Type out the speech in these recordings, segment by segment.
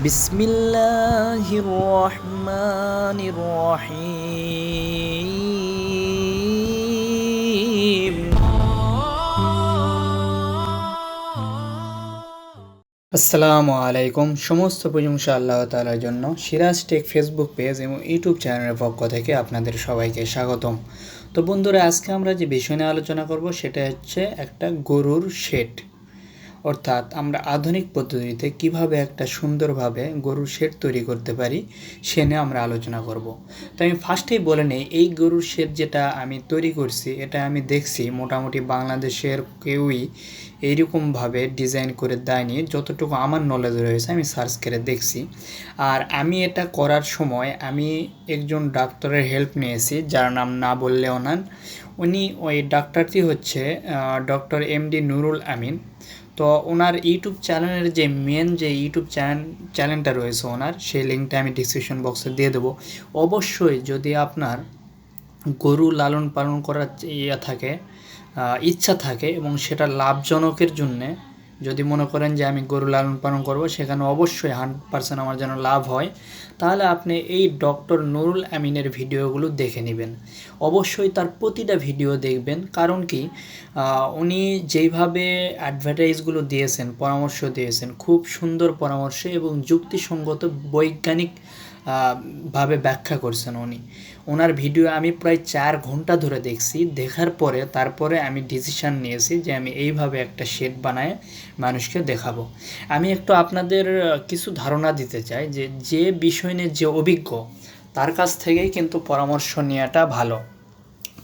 বিসমিল্লাহির রহমানির রহিম আসসালামু আলাইকুম সমস্ত প্রশংসা আল্লাহ তালার জন্য। সিরাজ টেক ফেসবুক পেজ এবং ইউটিউব চ্যানেলের পক্ষ থেকে আপনাদের সবাইকে স্বাগতম। তো বন্ধুরা, আজকে আমরা যে বিষয় নিয়ে আলোচনা করব, সেটা হচ্ছে একটা গরুর শেড। অর্থাৎ আমরা আধুনিক পদ্ধতিতে কীভাবে একটা সুন্দরভাবে গরুর শেড তৈরি করতে পারি, সে নিয়ে আমরা আলোচনা করব। তো আমি ফার্স্টেই বলে নিই, এই গরুর শেড যেটা আমি তৈরি করছি, এটা আমি দেখছি মোটামুটি বাংলাদেশের কেউই এইরকমভাবে ডিজাইন করে দেয়নি। যতটুকু আমার নলেজ রয়েছে, আমি সার্চ করে দেখছি। আর আমি এটা করার সময় আমি একজন ডাক্তারের হেল্প নিয়েছি, যার নাম না বললেও না উনি ওই ডাক্তারটি হচ্ছে doctor M D Nurul Amin. তো ওনার ইউটিউব চ্যানেলের যে মেন যে ইউটিউব চ্যানেল চ্যানেলটা রয়েছে ওনার, সেই লিঙ্কটা আমি ডিসক্রিপশন বক্সে দিয়ে দেবো। অবশ্যই যদি আপনার গরু লালন পালন করার ইয়ে থাকে ইচ্ছা থাকে এবং সেটা লাভজনকের জন্যে যদি মনে করেন যে আমি গরু লালন পালন করব, সেখানে অবশ্যই হান্ড্রেড পার্সেন্ট আমার যেন লাভ হয়, তাহলে আপনি এই ডক্টর নুরুল আমিনের ভিডিওগুলো দেখে নেবেন। অবশ্যই তার প্রতিটা ভিডিও দেখবেন, কারণ কি উনি যেইভাবে অ্যাডভার্টাইজগুলো দিয়েছেন, পরামর্শ দিয়েছেন, খুব সুন্দর পরামর্শ এবং যুক্তিসঙ্গত বৈজ্ঞানিক ভাবে ব্যাখ্যা করছেন উনি। ওনার ভিডিও আমি প্রায় চার ঘণ্টা ধরে দেখছি। দেখার পরে, তারপরে আমি ডিসিশান নিয়েছি যে আমি এইভাবে একটা শেড বানায় মানুষকে দেখাবো। আমি একটু আপনাদের কিছু ধারণা দিতে চাই যে যে বিষয় নিয়ে যে অভিজ্ঞ, তার কাছ থেকেই কিন্তু পরামর্শ নেওয়াটা ভালো।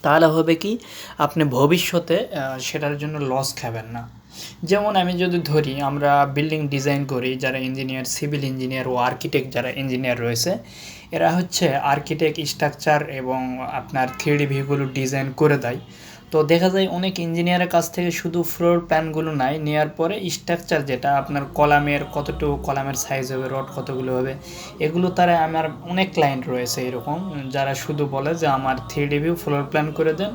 তাহলে হবে কি, আপনি ভবিষ্যতে সেটার জন্য লস খাবেন না। যেমন আমি যদি ধরি, আমরা বিল্ডিং ডিজাইন করি, যারা ইঞ্জিনিয়ার সিভিল ইঞ্জিনিয়ার ও আর্কিটেক্ট যারা ইঞ্জিনিয়ার রয়েছে এরা হচ্ছে আর্কিটেক্ট স্ট্রাকচার এবং আপনার থ্রিডি ভিউগুলো ডিজাইন করে দেয়। তো দেখা যায় অনেক ইঞ্জিনিয়ারের কাছ থেকে শুধু ফ্লোর প্যানগুলো নাই নেওয়ার পরে স্ট্রাকচার যেটা আপনার কলামের কতটুকু, কলামের সাইজ হবে রড কতগুলো হবে, এগুলো তারা আমার অনেক ক্লায়েন্ট রয়েছে এরকম, যারা শুধু বলে যে আমার থ্রি ভিউ ফ্লোর প্ল্যান করে দেন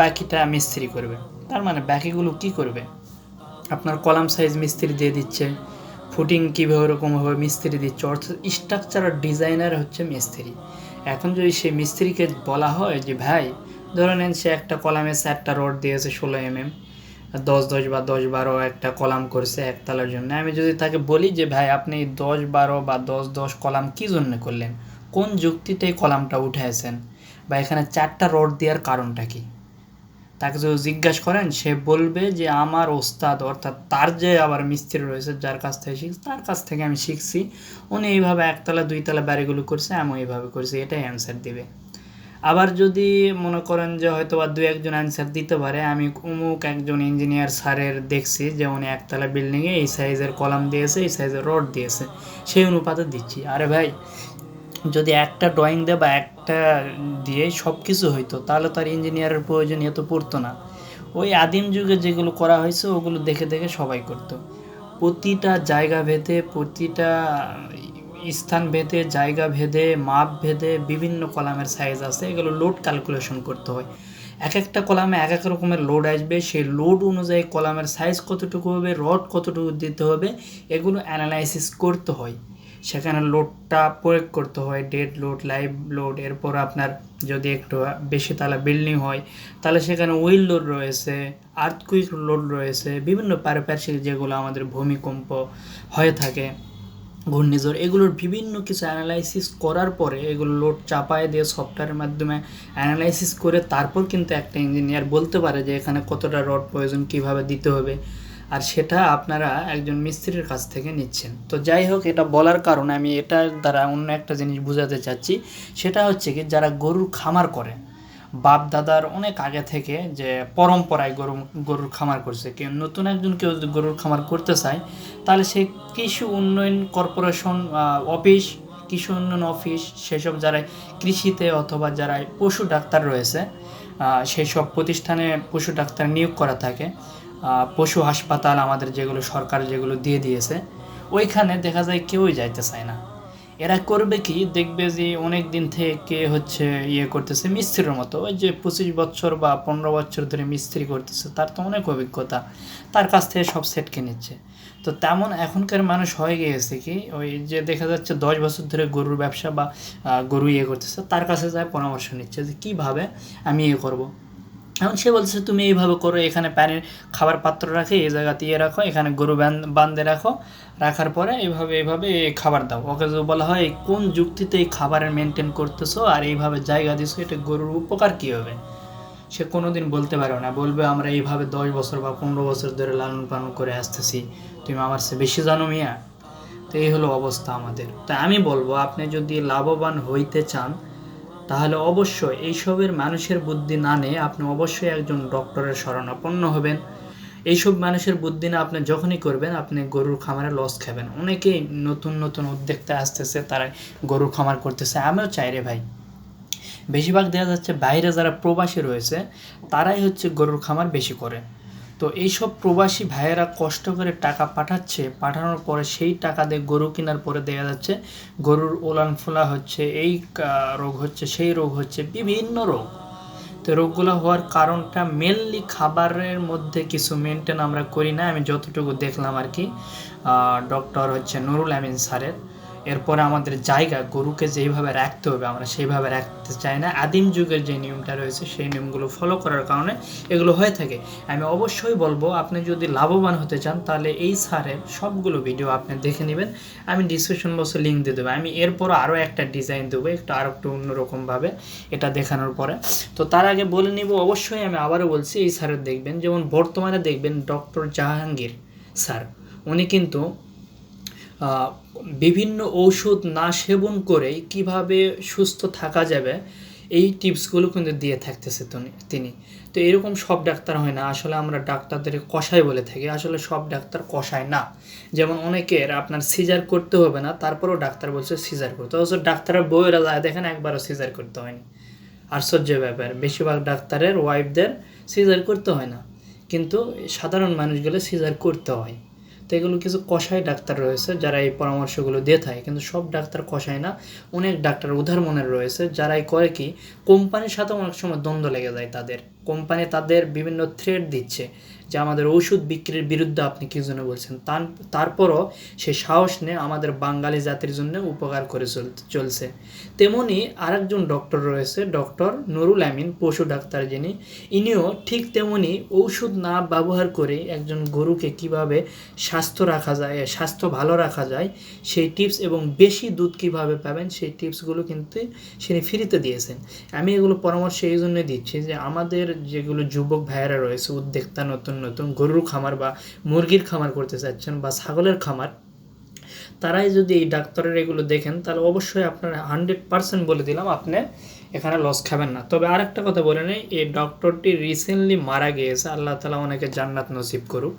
বাকিটা মিস্ত্রি করবে। তার মানে বাকিগুলো কি করবে? আপনার কলাম সাইজ মিস্ত্রি দিয়ে দিচ্ছে ফুটিং কীভাবে ওরকমভাবে মিস্ত্রি দিচ্ছে। অর্থাৎ স্ট্রাকচার আর ডিজাইনার হচ্ছে মিস্ত্রি। এখন যদি সেই মিস্ত্রিকে বলা হয় যে, ভাই, ধরে নেন সে একটা কলামে চারটা রড দিয়েছে ষোলো এম এম দশ দশ বা দশ বারো একটা কলাম করছে একতলার জন্য। আমি যদি তাকে বলি যে, ভাই, আপনি দশ বারো বা দশ দশ কলাম কী জন্য করলেন? কোন যুক্তিতে কলামটা উঠেছেন বা এখানে চারটা রড দেওয়ার কারণটা কী? তাকে যদি জিজ্ঞাসা করেন, সে বলবে যে আমার ওস্তাদ, অর্থাৎ তার যে আবার মিস্ত্রি রয়েছে, যার কাছ থেকে শিখছি, তার কাছ থেকে আমি শিখছি। উনি এইভাবে একতলা, দুইতলা বাড়িগুলো করছে আমি এইভাবে করছি, এটাই অ্যান্সার দিবে। আবার যদি মনে করেন যে হয়তো বা দু একজন অ্যান্সার দিতে পারে, আমি অমুক একজন ইঞ্জিনিয়ার স্যারের দেখছি যে উনি একতলা বিল্ডিংয়ে এই সাইজের কলাম দিয়েছে, এই সাইজের রড দিয়েছে, সেই অনুপাতে দিচ্ছি। আরে ভাই যদি একটা ড্রয়িং দেয় বা একটা দিয়ে সব কিছু হইতো, তাহলে তার ইঞ্জিনিয়ারের প্রয়োজনীয় তো পড়তো না। ওই আদিম যুগে যেগুলো করা হয়েছে, ওগুলো দেখে দেখে সবাই করতো। প্রতিটা জায়গা ভেদে, প্রতিটা স্থান ভেদে, জায়গা ভেদে, মাপ ভেদে বিভিন্ন কলামের সাইজ আছে, এগুলো লোড ক্যালকুলেশন করতে হয়। এক একটা কলামে এক এক রকমের লোড আসবে, সেই লোড অনুযায়ী কলামের সাইজ কতটুকু হবে রড কতটুকু দিতে হবে, এগুলো অ্যানালাইসিস করতে হয়। সেখানে লোডটা প্রয়োগ করতে হয় ডেড লোড লাইভ লোড এরপর আপনার যদি একটু বেশি তালা বিল্ডিং হয়, তাহলে সেখানে উইল লোড রয়েছে আর্থকুইক লোড রয়েছে, বিভিন্ন পারিপার্শ্বিক যেগুলো আমাদের ভূমিকম্প হয়ে থাকে, ঘূর্ণিঝড়, এগুলোর বিভিন্ন কিছু অ্যানালাইসিস করার পরে এগুলো লোড চাপায় দিয়ে সফটওয়্যারের মাধ্যমে অ্যানালাইসিস করে তারপর কিন্তু একটা ইঞ্জিনিয়ার বলতে পারে যে এখানে কতটা রড প্রয়োজন, কীভাবে দিতে হবে। আর সেটা আপনারা একজন মিস্ত্রির কাছ থেকে নিচ্ছেন। তো যাই হোক, এটা বলার কারণে আমি এটার দ্বারা অন্য একটা জিনিস বোঝাতে চাচ্ছি। সেটা হচ্ছে কি, যারা গরুর খামার করে বাপ দাদার অনেক আগে থেকে যে পরম্পরায় গরু, গরুর খামার করছে, কেউ নতুন একজন কেউ যদি গরুর খামার করতে চায়, তাহলে সে কৃষি উন্নয়ন কর্পোরেশন অফিস, কৃষি উন্নয়ন অফিস, সেসব যারা কৃষিতে অথবা যারা পশু ডাক্তার রয়েছে সেই সব প্রতিষ্ঠানে পশু ডাক্তার নিয়োগ করা থাকে। পশু হাসপাতাল, আমাদের যেগুলো সরকার যেগুলো দিয়ে দিয়েছে, ওইখানে দেখা যায় কেউই যাইতে চায় না। এরা করবে কি? দেখবে যে অনেক দিন থেকে হচ্ছে ইয়ে করতেছে, মিস্ত্রির মতো। ওই যে পঁচিশ বছর বা পনেরো বছর ধরে মিস্ত্রি করতেছে, তার তো অনেক অভিজ্ঞতা। তার কাছ থেকে সব সেট নিচ্ছে। তো তেমন এখনকার মানুষ হয়ে গিয়েছে কি? ওই যে দেখা যাচ্ছে দশ বছর ধরে গরুর ব্যবসা বা গরু ইয়ে করতেছে, তার কাছে যায় পরামর্শ নিচ্ছে যে কীভাবে আমি ইয়ে করব। এখন সে বলছে, তুমি এইভাবে করো, এখানে পানির খাবার পাত্র রাখে, এই জায়গাতে ইয়ে রাখো, এখানে গরু বান- বান্ধে রাখো, রাখার পরে এইভাবে এইভাবে এই খাবার দাও। ওকে যদি বলা হয় কোন যুক্তিতে এই খাবারের মেনটেন করতেছো আর এইভাবে জায়গা দিছো, এটা গরুর উপকার কী হবে? সে কোনো দিন বলতে পারবে না, বলবে, আমরা এইভাবে দশ বছর বা পনেরো বছর ধরে লালন পালন করে আসতেছি, তুমি আমার সে বেশি জানো মিয়া? তো এই হলো অবস্থা আমাদের। তো আমি বলব, আপনি যদি লাভবান হইতে চান তাহলে অবশ্যই এইসবের মানুষের বুদ্ধি না নিয়ে আপনি অবশ্যই একজন ডক্টরের শরণাপন্ন হবেন। এইসব মানুষের বুদ্ধি না আপনি যখনই করবেন, আপনি গরুর খামারে লস খাবেন। অনেকেই নতুন নতুন উদ্যোক্তা আসতেছে, তারা গরুর খামার করতেছে। আমিও চাই রে ভাই। বেশিরভাগ দেখা যাচ্ছে বাইরে যারা প্রবাসী রয়েছে, তারাই হচ্ছে গরুর খামার বেশি করে। তো এইসব প্রবাসী ভাইয়েরা কষ্ট করে টাকা পাঠাচ্ছে, পাঠানোর পরে সেই টাকা দিয়ে গরু কেনার পরে দেখা যাচ্ছে গরুর ওলান ফোলা হচ্ছে, এই রোগ হচ্ছে, সেই রোগ হচ্ছে, বিভিন্ন রোগ। তো রোগগুলো হওয়ার কারণটা মেনলি খাবারের মধ্যে কিছু মেনটেন আমরা করি না, আমি যতটুকু দেখলাম আর কি। ডক্টর হচ্ছে নুরুল আমিন স্যারের এরপরে আমাদের জায়গা, গরুকে যেইভাবে রাখতে হবে, আমরা সেইভাবে রাখতে চাই না। আদিম যুগের যে নিয়মটা রয়েছে, সেই নিয়মগুলো ফলো করার কারণে এগুলো হয়ে থাকে। আমি অবশ্যই বলব, আপনি যদি লাভবান হতে চান, তাহলে এই স্যারের সবগুলো ভিডিও আপনি দেখে নেবেন। আমি ডিসক্রিপশন বক্সে লিঙ্ক দিয়ে দেবো। আমি এরপরও আরও একটা ডিজাইন দেবো, একটু আরও একটু অন্যরকমভাবে এটা দেখানোর পরে। তো তার আগে বলে নিব, অবশ্যই আমি আবারও বলছি, এই সারের দেখবেন, যেমন বর্তমানে দেখবেন ডক্টর জাহাঙ্গীর স্যার। উনি কিন্তু বিভিন্ন ঔষধ না সেবন করেই কীভাবে সুস্থ থাকা যাবে, এই টিপসগুলো কিন্তু দিয়ে থাকতেছে তিনি তো এরকম সব ডাক্তার হয় না। আসলে আমরা ডাক্তারদের কষাই বলে থাকি। আসলে সব ডাক্তার কষায় না। যেমন অনেকের আপনার সিজার করতে হবে না, তারপরেও ডাক্তার বলছে সিজার করতে। অথচ ডাক্তারের বউয়েরা যায়, দেখেন একবারও সিজার করতে হয়নি। আশ্চর্য ব্যাপার। বেশিরভাগ ডাক্তারের ওয়াইফদের সিজার করতে হয় না। কিন্তু সাধারণ মানুষগুলো সিজার করতে হয়। তো এগুলো কিছু কষাই ডাক্তার রয়েছে যারা এই পরামর্শগুলো দিয়ে থাকে। কিন্তু সব ডাক্তার কষায় না, অনেক ডাক্তার উদার মনের রয়েছে যারাই করে কি, কোম্পানির সাথে অনেক সময় দ্বন্দ্ব লেগে যায় তাদের। কোম্পানি তাদের বিভিন্ন থ্রেড দিচ্ছে। যে আমাদের ওষুধ বিক্রির বিরুদ্ধে আপনি কী জন্য বলছেন? তার- তারপরও সে সাহস নিয়ে আমাদের বাঙালি জাতির জন্য উপকার করে চল- চলছে। তেমনি আরেকজন ডক্টর রয়েছে ডক্টর নুরুল আমিন, পশু ডাক্তার যিনি। ইনিও ঠিক তেমনি ঔষধ না ব্যবহার করে একজন গরুকে কীভাবে স্বাস্থ্য রাখা যায় স্বাস্থ্য ভালো রাখা যায়, সেই টিপস এবং বেশি দুধ কীভাবে পাবেন, সেই টিপসগুলো কিন্তু তিনি ফ্রিতে দিয়েছেন। আমি এগুলো পরামর্শ এই জন্য দিচ্ছি যে আমাদের যেগুলো যুবক ভাইয়েরা রয়েছে, উদ্যোক্তা, নতুন নতুন গরুর খামার বা মুরগির খামার করতে চাচ্ছেন বা ছাগলের খামার, তারাই যদি এই ডাক্তারের এগুলো দেখেন, তাহলে অবশ্যই আপনার হান্ড্রেড পার্সেন্ট বলে দিলাম, আপনি এখানে লস খাবেন না। তবে আরেকটা কথা বলে নেই, এই ডক্টরটি রিসেন্টলি মারা গিয়েছে, আল্লাহ তালা ওনাকে জান্নাত নসিব করুক।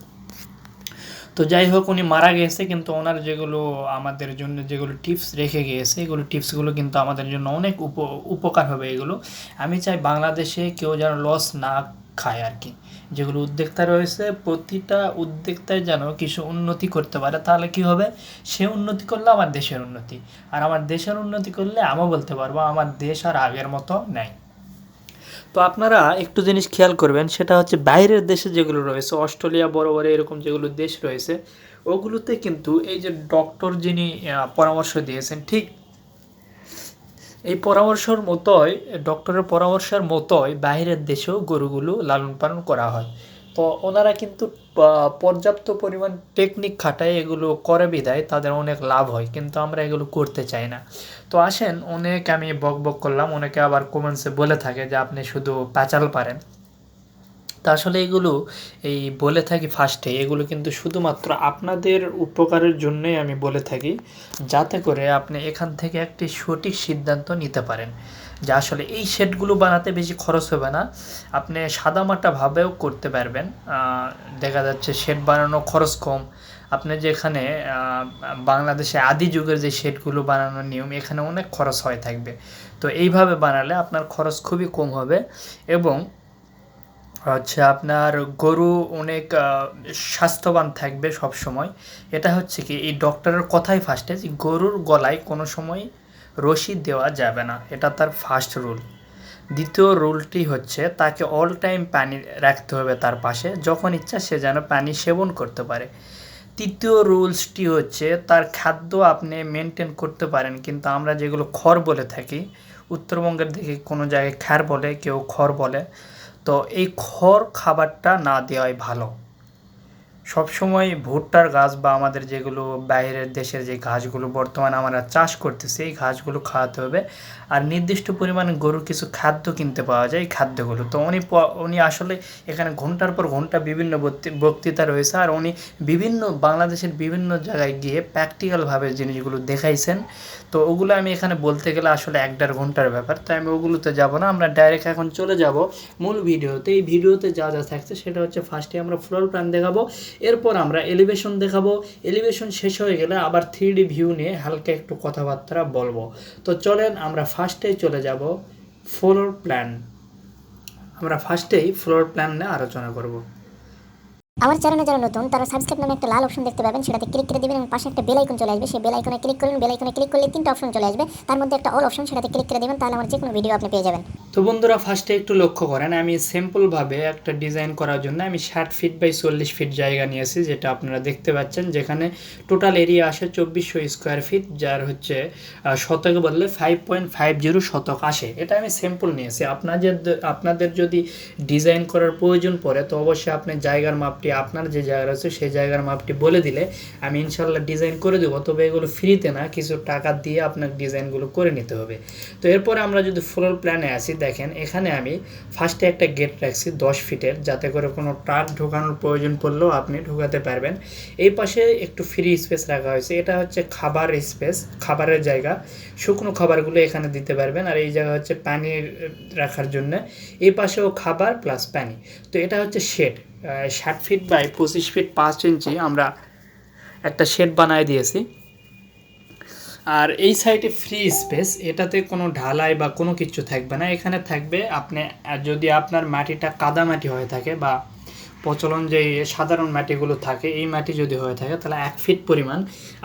তো যাই হোক, উনি মারা গিয়েছে, কিন্তু ওনার যেগুলো আমাদের জন্য যেগুলো টিপস রেখে গিয়েছে, এগুলো টিপসগুলো কিন্তু আমাদের জন্য অনেক উপ, উপকার হবে এগুলো। আমি চাই বাংলাদেশে কেউ যেন লস না খায় আর কি। যেগুলো উদ্যোক্তা রয়েছে, প্রতিটা উদ্যোক্তায় যেন কিছু উন্নতি করতে পারে, তাহলে কি হবে? সে উন্নতি করলে আমার দেশের উন্নতি। আর আমার দেশের উন্নতি করলে আমিও বলতে পারব, আমার দেশ আর আগের মতো নেই। তো আপনারা একটু জিনিস খেয়াল করবেন, সেটা হচ্ছে বাইরের দেশে যেগুলো রয়েছে, অস্ট্রেলিয়া বড় বড় এরকম যেগুলো দেশ রয়েছে, ওগুলোতে কিন্তু এই যে ডক্টর যিনি পরামর্শ দিয়েছেন, ঠিক এই পরামর্শর মতোই, ডক্টরের পরামর্শের মতোই বাইরের দেশেও গরুগুলো লালন পালন করা হয়। তো ওনারা কিন্তু পর্যাপ্ত পরিমাণ টেকনিক খাটায় এগুলো করে বিদায়, তাদের অনেক লাভ হয়, কিন্তু আমরা এগুলো করতে চাই না। তো আসেন, অনেক আমি বক বক করলাম, অনেকে আবার কমেন্টসে বলে থাকে যে আপনি শুধু প্যাচাল পারেন। তা আসলে এগুলো এই বলে থাকি ফার্স্টে এগুলো কিন্তু শুধুমাত্র আপনাদের উপকারের জন্যই আমি বলে থাকি। যাতে করে আপনি এখান থেকে একটি সঠিক সিদ্ধান্ত নিতে পারেন। যে আসলে এই শেডগুলো বানাতে বেশি খরচ হবে না। আপনি সাদামাটাভাবেও করতে পারবেন। দেখা যাচ্ছে শেড বানানো খরচ কম। আপনি যেখানে বাংলাদেশে আদি যুগের যে শেডগুলো বানানোর নিয়ম, এখানে অনেক খরচ হয়ে থাকবে। তো এইভাবে বানালে আপনার খরচ খুবই কম হবে এবং হচ্ছে আপনার গরু অনেক স্বাস্থ্যবান থাকবে সব সময় এটা হচ্ছে কি, এই ডক্টরের কথাই ফার্স্টে যে গরুর গলায় কোনো সময় রশি দেওয়া যাবে না। এটা তার ফার্স্ট রুল দ্বিতীয় রুলটি হচ্ছে, তাকে অল টাইম পানি রাখতে হবে তার পাশে, যখন ইচ্ছা সে যেন পানি সেবন করতে পারে। তৃতীয় রুলসটি হচ্ছে, তার খাদ্য আপনি মেনটেন করতে পারেন, কিন্তু আমরা যেগুলো খড় বলে থাকি, উত্তরবঙ্গের দিকে কোনো জায়গায় খ্যার বলে, কেউ খড় বলে তো এই খড় খাবারটা না দেওয়াই ভালো। সবসময় ভুট্টার গাছ বা আমাদের যেগুলো বাইরের দেশের যে ঘাসগুলো বর্তমানে আমরা চাষ করতেছি, এই ঘাসগুলো খাওয়াতে হবে। আর নির্দিষ্ট পরিমাণে গরুর কিছু খাদ্য কিনতে পাওয়া যায় এই খাদ্যগুলো। তো উনি উনি আসলে এখানে ঘণ্টার পর ঘণ্টা বিভিন্ন বক্তৃ- বক্তৃতা রয়েছে। আর উনি বিভিন্ন বাংলাদেশের বিভিন্ন জায়গায় গিয়ে প্র্যাকটিক্যালভাবে জিনিসগুলো দেখাইছেন। তো ওগুলো আমি এখানে বলতে গেলে আসলে এক দেড় ঘণ্টার ব্যাপার। তাই আমি ওগুলোতে যাব না, আমরা ডাইরেক্ট এখন চলে যাব। মূল ভিডিওতে। এই ভিডিওতে যা যা থাকছে সেটা হচ্ছে ফার্স্টে আমরা ফ্লোর প্ল্যান দেখাবো। এরপর আমরা এলিভেশন দেখাবো। এলিভেশন শেষ হয়ে গেলে আবার থ্রি ভিউ নিয়ে হালকা একটু কথাবার্তা বলব। তো চলেন আমরা ফার্স্টেই চলে যাব ফ্লোর প্ল্যান আমরা ফার্স্টেই ফ্লোর প্ল্যান নিয়ে আলোচনা করব। আমার চ্যানেলে যারা নতুন, তারা সাবস্ক্রাইব নামে একটা লাল অপশন দেখতে পাবেন। সেটাতে ক্লিক করে দিবেন এবং পাশে একটা বেল আইকন চলে আসবে। সেই বেল আইকনে ক্লিক করুন। বেল আইকনে ক্লিক করলে তিনটা অপশন চলে আসবে। তার মধ্যে একটা অল অপশন সেটাতে ক্লিক করে দেবেন। তাহলে আমার যে কোনো ভিডিও আপনি পেয়ে যাবেন। তো বন্ধুরা ফার্স্টে একটু লক্ষ্য করেন, আমি সিম্পলভাবে একটা ডিজাইন করার জন্য আমি ষাট ফিট বাই চল্লিশ ফিট জায়গা নিয়েছি, যেটা আপনারা দেখতে পাচ্ছেন। যেখানে টোটাল এরিয়া আসে চব্বিশশো স্কোয়ার ফিট যার হচ্ছে শতক বললে ফাইভ পয়েন্ট ফাইভ জিরো শতক আসে। এটা আমি সিম্পল নিয়েছি। আপনাদের আপনাদের যদি ডিজাইন করার প্রয়োজন পড়ে, তো অবশ্যই আপনি জায়গার মাপটি, আপনার যে জায়গা রয়েছে সেই জায়গার মাপটি বলে দিলে আমি ইনশাল্লাহ ডিজাইন করে দেবো। তবে এগুলো ফ্রিতে না, কিছু টাকা দিয়ে আপনার ডিজাইনগুলো করে নিতে হবে। তো এরপরে আমরা যদি ফ্লোর প্ল্যানে আসি দেখেন, এখানে আমি ফার্স্টে একটা গেট রাখছি দশ ফিটের, যাতে করে কোনো ট্রাক ঢোকানোর প্রয়োজন পড়লেও আপনি ঢোকাতে পারবেন। এই পাশে একটু ফ্রি স্পেস রাখা হয়েছে, এটা হচ্ছে খাবার স্পেস খাবারের জায়গা। শুকনো খাবারগুলো এখানে দিতে পারবেন, আর এই জায়গা হচ্ছে পানি রাখার জন্য। এই পাশেও খাবার প্লাস পানি। তো এটা হচ্ছে শেড ষাট ফিট বাই পঁচিশ ফিট পাঁচ ইঞ্চি আমরা একটা শেড বানায় দিয়েছি। আর এই সাইডে ফ্রি স্পেস এটাতে কোনো ঢালাই বা কোনো কিছু থাকবে না। এখানে থাকবে আপনি যদি আপনার মাটিটা কাদা মাটি হয়ে থাকে বা প্রচলন যে সাধারণ মাটিগুলো থাকে, এই মাটি যদি হয়ে থাকে, তাহলে এক ফিট পরিমাণ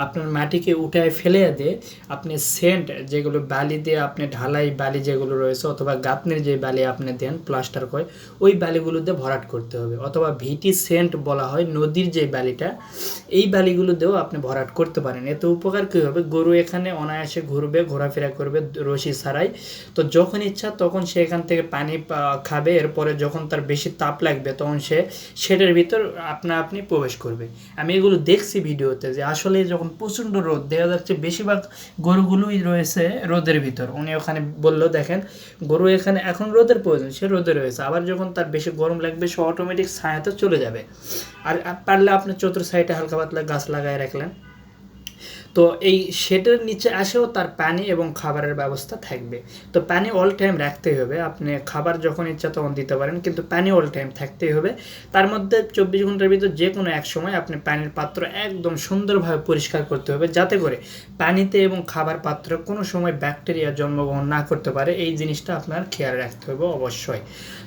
আপনার মাটিকে উঠায় ফেলে দিয়ে আপনি সেন্ট যেগুলো বালি দিয়ে আপনি ঢালাই বালি যেগুলো রয়েছে অথবা গাঁথনির যে বালি আপনি দেন প্লাস্টার করে ওই বালিগুলো দিয়ে ভরাট করতে হবে। অথবা ভিটি সেন্ট বলা হয়, নদীর যে বালিটা, এই বালিগুলো দিয়েও আপনি ভরাট করতে পারেন। এতে উপকার কী হবে? গরু এখানে অনায়াসে ঘুরবে, ঘোরাফেরা করবে, রশি ছাড়াই। তো যখন ইচ্ছা তখন সে এখান থেকে পানি খাবে। এরপরে যখন তার বেশি তাপ লাগবে, তখন সে শেডের ভিতর আপনা আপনি প্রবেশ করবে। আমি এগুলো দেখছি ভিডিওতে যে আসলে যখন প্রচণ্ড রোদ, দেখা যাচ্ছে বেশিরভাগ গরুগুলোই রয়েছে রোদের ভিতর। উনি ওখানে বলল, দেখেন, গরু এখানে এখন রোদের প্রয়োজন, সে রোদে রয়েছে। আবার যখন তার বেশি গরম লাগবে, সে অটোমেটিক ছায়াতে চলে যাবে। আর পারলে আপনি চতুর সাইডে হালকা পাতলা গাছ লাগায় রাখলেন। তো এই শেডের নিচে আসেও তার পানি এবং খাবারের ব্যবস্থা থাকবে। তো পানি অল টাইম রাখতেই হবে। আপনি খাবার যখন ইচ্ছা তখন দিতে পারেন, কিন্তু পানি অল টাইম থাকতেই হবে। তার মধ্যে চব্বিশ ঘণ্টার ভিতর যে কোনো এক সময় আপনি পানির পাত্র একদম সুন্দরভাবে পরিষ্কার করতে হবে, যাতে করে পানিতে এবং খাবার পাত্র কোনো সময় ব্যাকটেরিয়া জন্মগ্রহণ না করতে পারে। এই জিনিসটা আপনার খেয়াল রাখতে হবে অবশ্যই।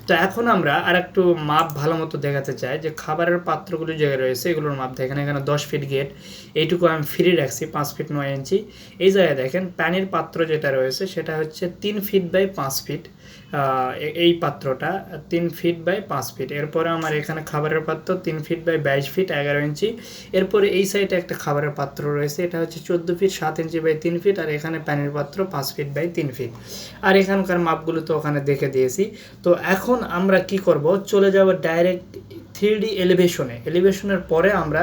তো এখন আমরা আর একটু মাপ ভালো মতো দেখাতে চাই যে খাবারের পাত্রগুলো জায়গায় রয়েছে, এগুলোর মাপ দেখেন এখানে দশ ফিট গেট এইটুকু আমি ফ্রি রাখছি। পাঁচ ফিট নয় ইঞ্চি। এই জায়গায় দেখেন পানির পাত্র যেটা রয়েছে, সেটা হচ্ছে তিন ফিট বাই পাঁচ ফিট। এই পাত্রটা তিন ফিট বাই পাঁচ ফিট। এরপরে আমার এখানে খাবারের পাত্র তিন ফিট বাই বাইশ ফিট, এগারো ইঞ্চি। এরপরে এই সাইডে একটা খাবারের পাত্র রয়েছে, এটা হচ্ছে চোদ্দ ফিট, সাত ইঞ্চি বাই তিন ফিট, আর এখানে পানির পাত্র পাঁচ ফিট বাই তিন ফিট। আর এখানকার মাপগুলো তো ওখানে দেখে দিয়েছি। তো এখন আমরা কি করব? চলে যাব ডাইরেক্ট থ্রি ডি এলিভেশনে এলিভেশনের পরে আমরা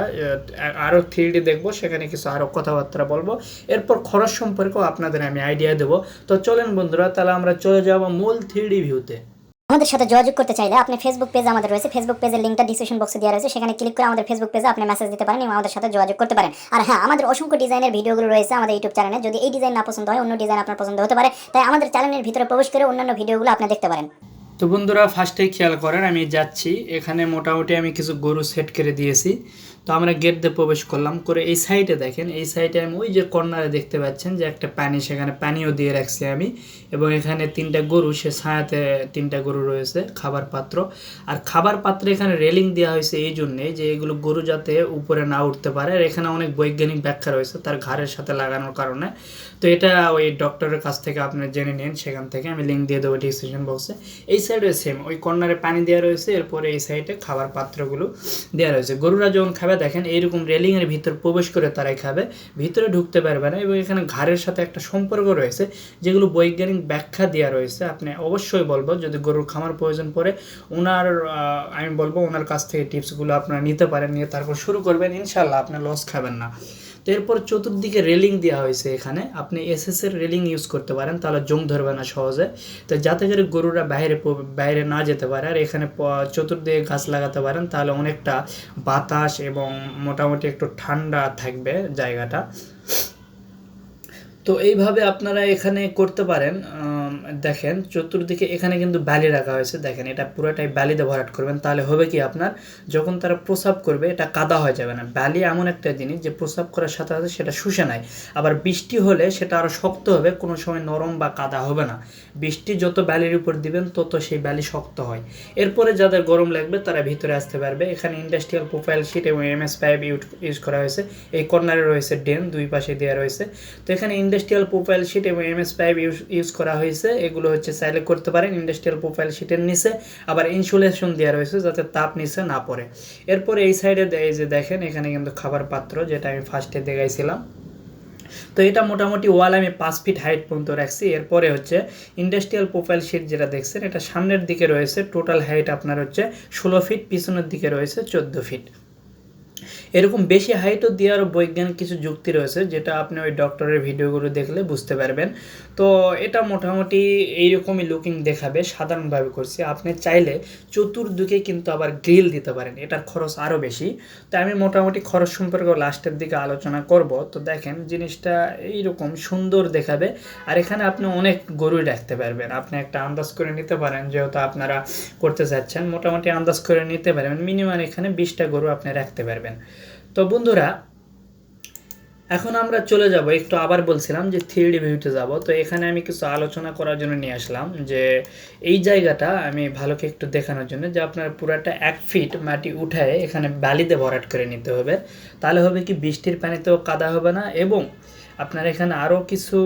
আরও থ্রি ডি দেখব, সেখানে কিছু আরও কথাবার্তা বলব। এরপর খরচ সম্পর্কেও আপনাদের আমি আইডিয়া দেবো। তো চলেন বন্ধুরা, তাহলে আমরা চলে যাব মূল থ্রি ডি ভিউতে আমাদের সাথে যোগাযোগ করতে চাইলে আপনি ফেসবুক পেজ আমাদের রয়েছে। ফেসবুক পেজের লিঙ্কটা ডিসক্রিপশন বক্সে দেওয়া রয়েছে। সেখানে ক্লিক করে আমাদের ফেসবুক পেজে আপনি মেসেজ দিতে পারেন, এবং আমাদের সাথে যোগাযোগ করতে পারেন। আর হ্যাঁ আমাদের অসংখ্য ডিজাইনের ভিডিওগুলো রয়েছে আমাদের ইউটিউব চ্যানেলে যদি এই ডিজাইন না পছন্দ হয়, অন্য ডিজাইন আপনার পছন্দ হতে পারে। তাই আমাদের চ্যানেলের ভিতরে প্রবেশ করে অন্যান্য ভিডিওগুলো আপনি দেখতে পারেন। তো বন্ধুরা ফার্স্টেই খেয়াল করেন, আমি যাচ্ছি। এখানে মোটামুটি আমি কিছু গরু সেট করে দিয়েছি। তো আমরা গেট দিয়ে প্রবেশ করলাম। করে এই সাইডে দেখেন, এই সাইডে আমি ওই যে কর্নারে দেখতে পাচ্ছেন যে একটা পানি, সেখানে পানিও দিয়ে রাখছি আমি। এবং এখানে তিনটা গরু, সে ছায়াতে তিনটা গরু রয়েছে, খাবার পাত্র। আর খাবার পাত্রে এখানে রেলিং দেওয়া হয়েছে এই জন্যে যে এগুলো গরু যাতে উপরে না উঠতে পারে। আর এখানে অনেক বৈজ্ঞানিক ব্যাখ্যা রয়েছে তার ঘাড়ের সাথে লাগানোর কারণে। তো এটা ওই ডক্টরের কাছ থেকে আপনি জেনে নিন, সেখান থেকে আমি লিঙ্ক দিয়ে দেবো ডিসক্রিপশন বক্সে এই সাইডে সেম ওই কর্নারে পানি দেওয়া রয়েছে, এরপরে এই সাইডে খাবার পাত্রগুলো দেওয়া রয়েছে। গরুরা যখন খাবে খাবে দেখেন, এইরকম রেলিংয়ের ভিতর প্রবেশ করে তারাই খাবে ভিতরে ঢুকতে পারবে না এবং এখানে ঘাড়ের সাথে একটা সম্পর্ক রয়েছে, যেগুলো বৈজ্ঞানিক ব্যাখ্যা দেওয়া রয়েছে। আপনি অবশ্যই বলব, যদি গরুর খামার প্রয়োজন পড়ে ওনার আমি বলব ওনার কাছ থেকে টিপসগুলো আপনারা নিতে পারেন, নিয়ে তারপর শুরু করবেন। ইনশাল্লাহ আপনি লস খাবেন না। তো এরপর চতুর্দিকে রেলিং দেওয়া হয়েছে এখানে। আপনি এসএসের রেলিং ইউজ করতে পারেন, তাহলে জং ধরবে না সহজে। তো যাতে করে গরুরা বাইরে বাইরে না যেতে পারে, আর এখানে চতুর্দিকে গাছ লাগাতে পারেন, তাহলে অনেকটা বাতাস এবং মোটামুটি একটু ঠান্ডা থাকবে জায়গাটা। তো এইভাবে আপনারা এখানে করতে পারেন দেখেন চতুর্দিকে এখানে কিন্তু ব্যালি রাখা হয়েছে, দেখেন এটা পুরোটাই ব্যালিতে ভরাট করবেন, তাহলে হবে কি আপনার, যখন তারা প্রসাব করবে এটা কাদা হয়ে যাবে না। ব্যালি এমন একটা জিনিস যে প্রসাব করার সাথে সাথে সেটা শুষে নেয়। আবার বৃষ্টি হলে সেটা আরও শক্ত হবে, কোনো সময় নরম বা কাদা হবে না। বৃষ্টি যত ব্যালির উপর দিবেন, তত সেই ব্যালি শক্ত হয়। এরপরে যাদের গরম লাগবে তারা ভিতরে আসতে পারবে। এখানে ইন্ডাস্ট্রিয়াল প্রোফাইল শিট এবং এমএস পাইপ ইউজ করা হয়েছে। এই কর্নারে রয়েছে ডেন দুই পাশে দেওয়া রয়েছে। তো এখানে ইন্ডাস্ট্রিয়াল প্রোফাইল শিট এবং এমএস পাইপ ইউজ করা হয়েছে। এগুলো হচ্ছে চাইলে করতে পারেন। ইন্ডাস্ট্রিয়াল প্রোফাইল শিটের নিচে আবার ইনসুলেশন দেওয়া রয়েছে যাতে তাপ নিচে না পড়ে। এরপরে এই সাইডে এই যে দেখেন, এখানে কিন্তু খাবার পাত্র যেটা আমি ফার্স্টে দেখাইছিলাম। তো এটা মোটামুটি ওয়াল আমি পাঁচ ফিট হাইট পর্যন্ত রাখছি। এরপরে হচ্ছে ইন্ডাস্ট্রিয়াল প্রোফাইল শিট যেটা দেখছেন, এটা সামনের দিকে রয়েছে। টোটাল হাইট আপনার হচ্ছে ষোলো ফিট, পিছনের দিকে রয়েছে চোদ্দ ফিট। এরকম বেশি হাইটও দেওয়ার বৈজ্ঞানিক কিছু যুক্তি রয়েছে, যেটা আপনি ওই ডক্টরের ভিডিওগুলো দেখলে বুঝতে পারবেন। তো এটা মোটামুটি এইরকমই লুকিং দেখাবে, সাধারণভাবে করছি। আপনি চাইলে চতুর্দিকে কিন্তু আবার গ্রিল দিতে পারেন, এটার খরচ আরও বেশি। তো আমি মোটামুটি খরচ সম্পর্কে লাস্টের দিকে আলোচনা করব। তো দেখেন, জিনিসটা এইরকম সুন্দর দেখাবে। আর এখানে আপনি অনেক গরুই রাখতে পারবেন। আপনি একটা আন্দাজ করে নিতে পারেন, যেহেতু আপনারা করতে চাচ্ছেন, মোটামুটি আন্দাজ করে নিতে পারবেন। মিনিমাম এখানে বিশটা গরু আপনি রাখতে পারবেন। তো বন্ধুরা এখন আমরা চলে যাব, একটু আবার বলছিলাম যে থ্রি ডি ভিউতে যাব, তো এখানে আমি কিছু আলোচনা করার জন্য নিয়ে আসলাম যে এই জায়গাটা আমি ভালোকে একটু দেখানোর জন্য যে আপনার পুরাটা এক ফিট মাটি উঠায় এখানে বালিতে ভরাট করে নিতে হবে, তাহলে হবে কি বৃষ্টির পানিতেও কাদা হবে না এবং আপনার এখানে আরও কিছু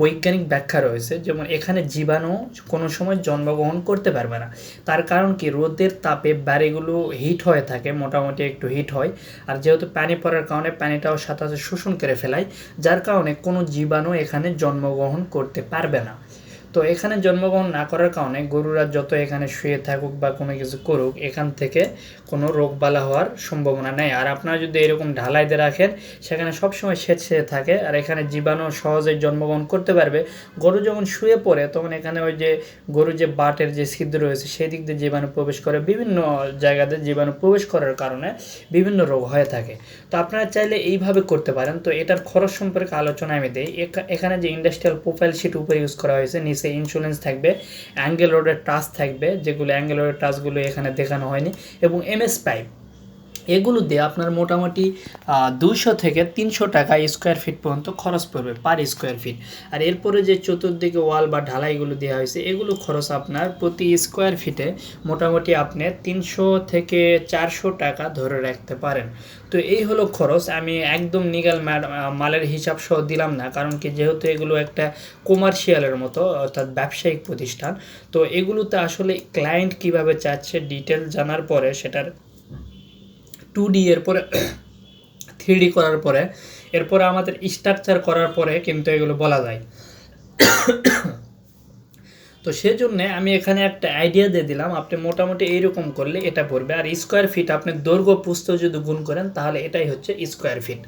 বৈজ্ঞানিক ব্যাখ্যা রয়েছে, যেমন এখানে জীবাণু কোনো সময় জন্মগ্রহণ করতে পারবে না। তার কারণ কি? রোদের তাপে বাড়িগুলো হিট হয়ে থাকে, মোটামুটি একটু হিট হয়। আর যেহেতু পানি পড়ার কারণে পানিটাও সাথে সাথে শোষণ করে ফেলায়, যার কারণে কোনো জীবাণু এখানে জন্মগ্রহণ করতে পারবে না। তো এখানে জন্মগ্রহণ না করার কারণে গরুরা যত এখানে শুয়ে থাকুক বা কোনো কিছু করুক, এখান থেকে কোনো রোগবালা হওয়ার সম্ভাবনা নেই। আর আপনারা যদি এরকম ঢালাইতে রাখেন, সেখানে সবসময় সেচে থাকে। আর এখানে জীবাণু সহজেই জন্মগ্রহণ করতে পারবে। গরু যখন শুয়ে পড়ে, তখন এখানে ওই যে গরু যে বাটের যে ছিদ্র রয়েছে, সেই দিক দিয়ে জীবাণু প্রবেশ করে। বিভিন্ন জায়গাতে জীবাণু প্রবেশ করার কারণে বিভিন্ন রোগ হয়ে থাকে। তো আপনারা চাইলে এইভাবে করতে পারেন। তো এটার খরচ সম্পর্কে আলোচনা আমি দিই। এখা- এখানে যে ইন্ডাস্ট্রিয়াল প্রোফাইল শিট উপরে ইউজ করা হয়েছে, নিচে ইন্স্যুরেন্স থাকবে অ্যাঙ্গেল রোডের টাচ থাকবে, যেগুলো অ্যাঙ্গেল রোডের টাচগুলো এখানে দেখানো হয়নি, এবং এমএস পাইপ এগুলো দিয়ে আপনার মোটামুটি দুইশো থেকে তিনশো টাকা স্কোয়ার ফিট পর্যন্ত খরচ পড়বে পার স্কোয়ার ফিট আর এরপরে যে চতুর্দিকে ওয়াল বা ঢালাইগুলো দেওয়া হয়েছে, এগুলো খরচ আপনার প্রতি স্কোয়ার ফিটে মোটামুটি আপনি তিনশো থেকে চারশো টাকা ধরে রাখতে পারেন। তো এই হলো খরচ, আমি একদম নিগাল মালের হিসাব সহ দিলাম না, কারণ কি যেহেতু এগুলো একটা কমার্শিয়ালের মতো, অর্থাৎ ব্যবসায়িক প্রতিষ্ঠান, তো এগুলোতে আসলে ক্লায়েন্ট কীভাবে চাচ্ছে ডিটেল জানার পরে সেটার টু ডি এরপরে থ্রি ডি করার পরে, এরপরে আমাদের স্ট্রাকচার করার পরে কিন্তু এগুলো বলা যায়। তো সেজন্যে আমি এখানে একটা আইডিয়া দিয়ে দিলাম, আপনি মোটামুটি এইরকম করলে এটা পড়বে। আর স্কোয়ার ফিট আপনি দৈর্ঘ্য পুস্ত যদি গুণ করেন, তাহলে এটাই হচ্ছে স্কোয়ার ফিট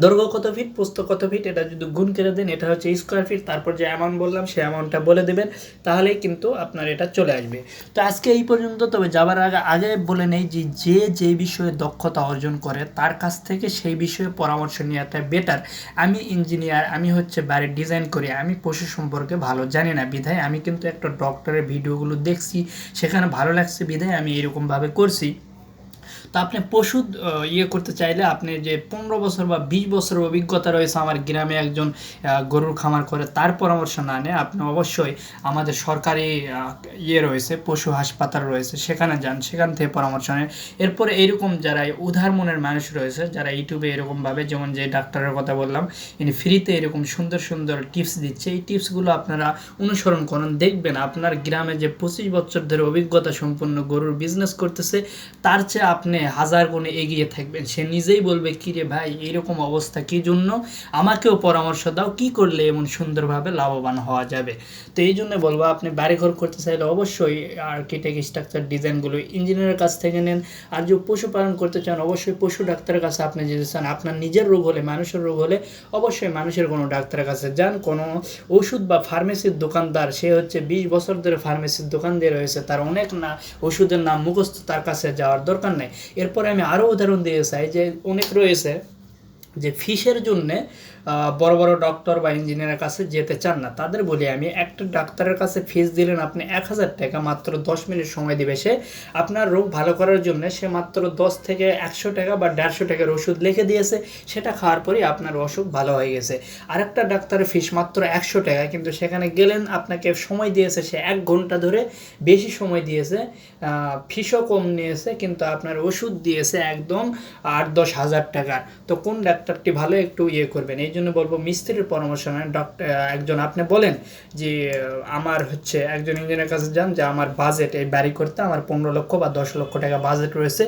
দৈর্ঘ্য কত ফিট পুস্ত কত ফিট এটা যদি গুণ করে দেন, এটা হচ্ছে স্কোয়ার ফিট তারপর যে অ্যামাউন্ট বললাম সেই অ্যামাউন্টটা বলে দেবেন তাহলেই কিন্তু আপনার এটা চলে আসবে। তো আজকে এই পর্যন্ত, তবে যাবার আগে আগে বলে নেই যে যে যে বিষয়ে দক্ষতা অর্জন করে, তার কাছ থেকে সেই বিষয়ে পরামর্শ নেওয়াটা বেটার আমি ইঞ্জিনিয়ার আমি হচ্ছে বাড়ির ডিজাইন করি, আমি পশু সম্পর্কে ভালো জানি না, বিধায় আমি কিন্তু একটা ডক্টরের ভিডিওগুলো দেখছি, সেখানে ভালো লাগছে, বিধায় আমি এরকমভাবে করছি। তো আপনি পশু ইয়ে করতে চাইলে আপনি যে পনেরো বছর বা বিশ বছরের অভিজ্ঞতা রয়েছে আমার গ্রামে একজন গরুর খামার করে, তার পরামর্শ না নিয়ে আপনি অবশ্যই আমাদের সরকারি ইয়ে রয়েছে, পশু হাসপাতাল রয়েছে, সেখানে যান, সেখান থেকে পরামর্শ নেন। এরপরে এইরকম যারা উদার মনের মানুষ রয়েছে, যারা ইউটিউবে এরকমভাবে, যেমন যে ডাক্তারের কথা বললাম, ইনি ফ্রিতে এরকম সুন্দর সুন্দর টিপস দিচ্ছে, এই টিপসগুলো আপনারা অনুসরণ করুন, দেখবেন আপনার গ্রামে যে পঁচিশ বছর ধরে অভিজ্ঞতা সম্পন্ন গরুর বিজনেস করতেছে, তার চেয়ে আপনি হাজার গুণে এগিয়ে থাকবেন। সে নিজেই বলবে কি রে ভাই এইরকম অবস্থা কি জন্য? আমাকেও পরামর্শ দাও, কি করলে এমন সুন্দরভাবে লাভবান হওয়া যাবে? তো এই জন্য বলব, আপনি বাড়িঘর করতে চাইলে অবশ্যই আর্কিটেক্ট স্ট্রাকচার ডিজাইনগুলো ইঞ্জিনিয়ারের কাছ থেকে নেন। আর যদি পশুপালন করতে চান, অবশ্যই পশু ডাক্তারের কাছে আপনি যেতে চান। আপনার নিজের রোগ হলে, মানুষের রোগ হলে, অবশ্যই মানুষের কোনো ডাক্তারের কাছে যান। কোনো ওষুধ বা ফার্মেসির দোকানদার, সে হচ্ছে বিশ বছর ধরে ফার্মেসির দোকান দিয়ে রয়েছে। তার অনেক না, ওষুধের নাম মুখস্থ তার কাছে যাওয়ার দরকার নেই। এরপরে আমি আরও উদাহরণ দিয়ে চাই যে অনেক রয়েছে যে ফিশের জন্যে বড় বড় ডক্টর বা ইঞ্জিনিয়ারের কাছে যেতে চান না। তাদের বলি আমি, একটা ডাক্তারের কাছে ফিস দিলেন আপনি এক হাজার টাকা, মাত্র দশ মিনিট সময় দিবে সে। আপনার রোগ ভালো করার জন্য সে মাত্র দশ থেকে একশো টাকা বা দেড়শো টাকার ওষুধ লিখে দিয়েছে। সেটা খাওয়ার পরেই আপনার অসুখ ভালো হয়ে গেছে। আরেকটা ডাক্তারের ফিস মাত্র একশো টাকা, কিন্তু সেখানে গেলেন, আপনাকে সময় দিয়েছে সে এক ঘণ্টা ধরে। বেশি সময় দিয়েছে ফিসও কম নিয়েছে, কিন্তু আপনার ওষুধ দিয়েছে একদম আট দশ হাজার টাকার। তো কোন ডাক্তারটি ভালো একটু ইয়ে করবেন। এই জন্য বলব মিস্ত্রির পরামর্শ নেন। ডক্টর একজন আপনি বলেন যে আমার হচ্ছে একজন ইঞ্জিনিয়ারের কাছে যান যে, আমার বাজেট এই বাড়ি করতে আমার পনেরো লক্ষ বা দশ লক্ষ টাকা বাজেট রয়েছে।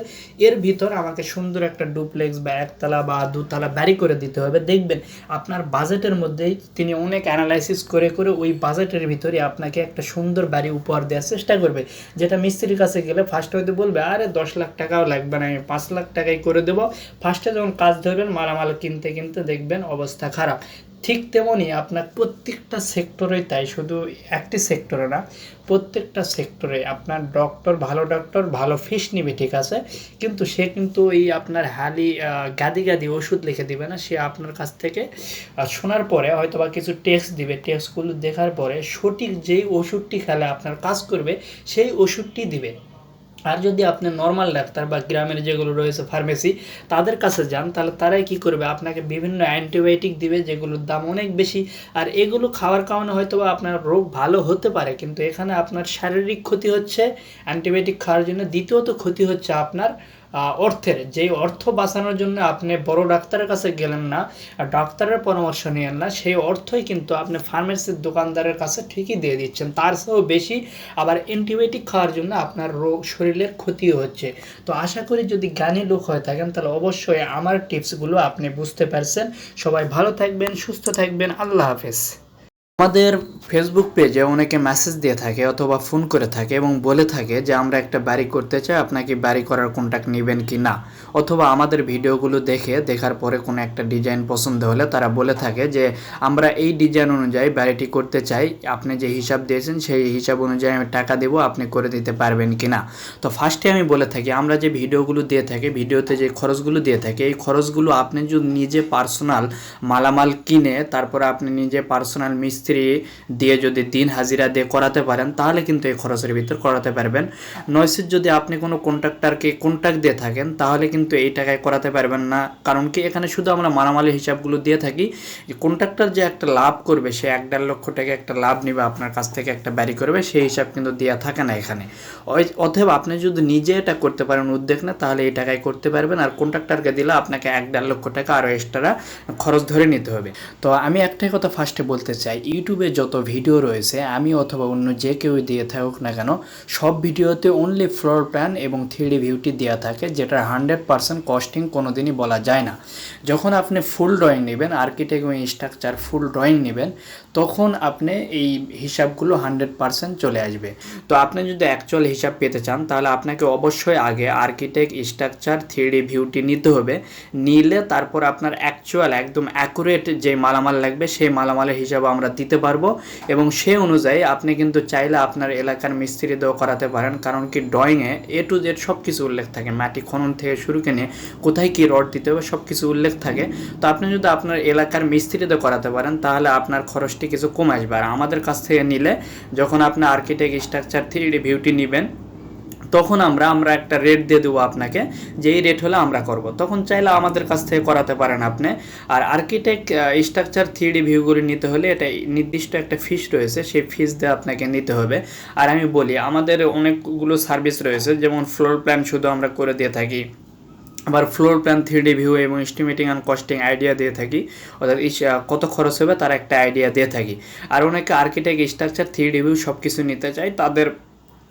এর ভিতর আমাকে সুন্দর একটা ডুপ্লেক্স বা একতলা বা দুতলা বাড়ি করে দিতে হবে। দেখবেন আপনার বাজেটের মধ্যেই তিনি অনেক অ্যানালাইসিস করে করে ওই বাজেটের ভিতরে আপনাকে একটা সুন্দর বাড়ি উপহার দেওয়ার চেষ্টা করবে। যেটা মিস্ত্রির কাছে গেলে ফার্স্ট হয়তো বলবে, আরে, দশ লাখ টাকাও লাগবে না, আমি পাঁচ লাখ টাকাই করে দেবো। ফার্স্টে যখন কাজ ধরবেন, মালামাল কিনতে কিনতে দেখবেন অবস্থা খারাপ। ঠিক তেমনই আপনার প্রত্যেকটা সেক্টরে তাই, শুধু একটি সেক্টরে না, প্রত্যেকটা সেক্টরে আপনার ডক্টর ভালো ডক্টর ভালো ফিস নিবে ঠিক আছে, কিন্তু সে কিন্তু এই আপনার হালি গাদি গাদি ওষুধ লিখে দিবে না, সে আপনার কাছ থেকে শোনার পরে হয়তো বা কিছু টেস্ট দিবে। টেস্টগুলো দেখার পরে সঠিক যেই ওষুধটি খেলে আপনার কাজ করবে, সেই ওষুধটি দিবে। আর যদি আপনি নর্মাল ডাক্তার বা গ্রামের যেগুলো রয়েছে ফার্মেসি তাদের কাছে যান, তাহলে তারাই কি করবে? আপনাকে বিভিন্ন অ্যান্টিবায়োটিক দিবে, যেগুলোর দাম অনেক বেশি। আর এগুলো খাওয়ার কারণে হয়তো বা আপনার রোগ ভালো হতে পারে, কিন্তু এখানে আপনার শারীরিক ক্ষতি হচ্ছে অ্যান্টিবায়োটিক খাওয়ার জন্য দ্বিতীয়ত ক্ষতি হচ্ছে আপনার অর্থের, যেই অর্থ বাঁচানোর জন্য আপনি বড় ডাক্তারের কাছে গেলেন না, আর ডাক্তারের পরামর্শ নিলেন না, সেই অর্থই কিন্তু আপনি ফার্মেসির দোকানদারের কাছে ঠিকই দিয়ে দিচ্ছেন। তার চেয়েও বেশি আবার অ্যান্টিবায়োটিক খাওয়ার জন্য আপনার রোগ শরীরের ক্ষতিও হচ্ছে। তো আশা করি যদি জ্ঞানী লোক হয়ে থাকেন, তাহলে অবশ্যই আমার টিপসগুলো আপনি বুঝতে পারছেন। সবাই ভালো থাকবেন, সুস্থ থাকবেন। আল্লাহ হাফেজ। আমাদের ফেসবুক পেজে অনেকে মেসেজ দিয়ে থাকে অথবা ফোন করে থাকে এবং বলে থাকে যে, আমরা একটা বাড়ি করতে চাই, আপনাকে বাড়ি করার কন্ট্যাক্ট নেবেন কি না? অথবা আমাদের ভিডিওগুলো দেখে, দেখার পরে কোনো একটা ডিজাইন পছন্দ হলে তারা বলে থাকে যে, আমরা এই ডিজাইন অনুযায়ী বাড়িটি করতে চাই, আপনি যে হিসাব দিয়েছেন সেই হিসাব অনুযায়ী আমি টাকা দেবো, আপনি করে দিতে পারবেন কি না? তো ফার্স্টে আমি বলে থাকি, আমরা যে ভিডিওগুলো দিয়ে থাকি, ভিডিওতে যে খরচগুলো দিয়ে থাকি, এই খরচগুলো আপনি যদি নিজে পার্সোনাল মালামাল কিনে, তারপরে আপনি নিজে পার্সোনাল মিস্ত্রি দিয়ে যদি দিন হাজিরা দিয়ে করাতে পারেন, তাহলে কিন্তু এই খরচের ভিতর করাতে পারবেন। নয়সির যদি আপনি কোনো কন্ট্রাক্টরকে কন্ট্রাক্ট দিয়ে থাকেন, তাহলে কিন্তু এই টাকায় করাতে পারবেন না। কারণ কি? এখানে শুধু আমরা মালামালের হিসাবগুলো দিয়ে থাকি। কন্ট্রাক্টর যে একটা লাভ করবে, সে এক দেড় লক্ষ টাকা একটা লাভ নেবে আপনার কাছ থেকে একটা ব্যারি করবে, সেই হিসাব কিন্তু দেওয়া থাকে না এখানে। অতএব আপনি যদি নিজে এটা করতে পারেন উদ্যোগ না তাহলে এই টাকায় করতে পারবেন। আর কন্ট্রাক্টরকে দিলে আপনাকে এক দেড় লক্ষ টাকা আরও এক্সট্রা খরচ ধরে নিতে হবে। তো আমি একটাই কথা ফার্স্টে বলতে চাই ইউটিউবে যত ভিডিও রয়েছে, আমি অথবা অন্য যে কেউ দিয়ে থাকুক না কেন, সব ভিডিওতে অনলি ফ্লোর প্ল্যান এবং থ্রিডি ভিউটি দেওয়া থাকে যেটা হান্ড্রেড পারসেন্ট কস্টিং কোনো দিনই বলা যায় না। যখন আপনি ফুল ড্রয়িং নেবেন আর্কিটেক্ট এবং স্ট্রাকচার ফুল ড্রয়িং নেবেন তখন আপনি এই হিসাবগুলো হান্ড্রেড পার্সেন্ট চলে আসবে। তো আপনি যদি অ্যাকচুয়াল হিসাব পেতে চান, তাহলে আপনাকে অবশ্যই আগে আর্কিটেক্ট স্ট্রাকচার থ্রি ভিউটি নিতে হবে। নিলে তারপর আপনার অ্যাকচুয়াল একদম অ্যাকুরেট যে মালামাল লাগবে, সেই মালামালের হিসাব আমরা দিতে পারব। এবং সে অনুযায়ী আপনি কিন্তু চাইলে আপনার এলাকার মিস্ত্রি দিয়েও করাতে পারেন। কারণ কি ড্রয়িংয়ে এ টু জেড সব কিছু উল্লেখ থাকে। মাটি খনন থেকে শুরু করে কোথায় কী রড দিতে হবে সব কিছু উল্লেখ থাকে। তো আপনি যদি আপনার এলাকার মিস্ত্রিতে করাতে পারেন, তাহলে আপনার খরচটি কিছু কমে আসবে। আর আমাদের কাছ থেকে নিলে যখন আপনি আর্কিটেক্ট স্ট্রাকচার থ্রি ভিউটি নেবেন, তখন আমরা আমরা একটা রেট দিয়ে দেবো আপনাকে যে এই রেট হলে আমরা করব। তখন চাইলে আমাদের কাছ থেকে করাতে পারেন আপনি। আর আর্কিটেক্ট স্ট্রাকচার থ্রি ভিউগুলি নিতে হলে এটা নির্দিষ্ট একটা ফিস রয়েছে, সেই ফিস দিয়ে আপনাকে নিতে হবে। আর আমি বলি, আমাদের অনেকগুলো সার্ভিস রয়েছে, যেমন ফ্লোর প্ল্যান শুধু আমরা করে দিয়ে থাকি। আবার ফ্লোর প্ল্যান থ্রি ভিউ এবং এস্টিমেটিং অ্যান্ড কস্টিং আইডিয়া দিয়ে থাকি। অর্থাৎ কত খরচ হবে তার একটা আইডিয়া দিয়ে থাকি। আর অনেকে আর্কিটেক্ট স্ট্রাকচার থ্রি ভিউ সব কিছু নিতে চায়, তাদের